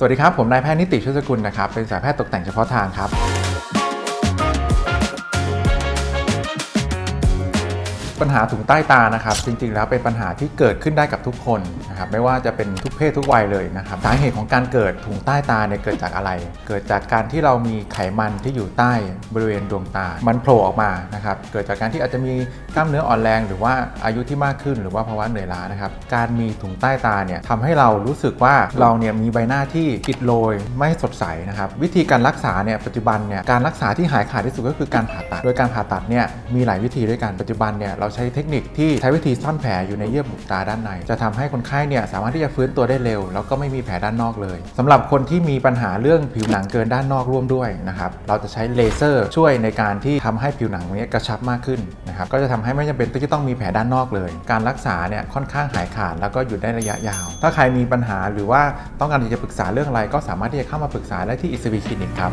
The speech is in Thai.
สวัสดีครับ ผมนายแพทย์นิติชุติสกุลนะครับ เป็นสายแพทย์ตกแต่งเฉพาะทางครับ ปัญหาถุงใต้ตานะครับจริงๆ แล้วเป็นปัญหาที่เกิดขึ้นได้กับทุกคนนะครับไม่ว่าจะเป็นทุกเพศทุกวัยเลยนะครับสาเหตุของการเกิดถุงใต้ตาเนี่ยเกิดจากอะไร เกิดจากการที่เรามีไขมันที่อยู่ใต้บริเวณดวงตา มันโผล่ออกมานะครับเกิดจากการที่อาจจะมีกล้ามเนื้ออ่อนแรง หรือว่าอายุที่มากขึ้นหรือว่าภาวะเหนื่อยล้านะครับการมีถุงใต้ตาเนี่ยทำให้เรารู้สึกว่าเราเนี่ยมีใบหน้าที่อิดโรยไม่สดใสนะครับวิธีการรักษาเนี่ยปัจจุบันเนี่ยการรักษาที่หายขาดที่สุดก็คือการผ่าตัด โดยการผ่าตัดเนี่ยมีหลายวิธีด้วยกันปัจจุบันเนี่ยเราราใช้เทคนิคที่ใช้วิธีซ่อนแผลอยู่ในเยื่อบุตาด้านใน จะทำให้คนไข้เนี่ยสามารถที่จะฟื้นตัวได้เร็ว แล้วก็ไม่มีแผลด้านนอกเลยสำหรับคนที่มีปัญหาเรื่องผิวหนังเกินด้านนอกร่วมด้วยนะครับเราจะใช้เลเซอร์ช่วยในการที่ทำให้ผิวหนังตรงนี้กระชับมากขึ้นนะครับก็จะทำให้ไม่จำเป็นที่จะต้องมีแผลด้านนอกเลย การรักษาเนี่ยค่อนข้างหายขาดแล้วก็อยู่ได้ระยะยาว ถ้าใครมีปัญหาหรือว่าต้องการที่จะปรึกษาเรื่องอะไรก็สามารถที่จะเข้ามาปรึกษาได้ที่อิสวีคลินิกครับ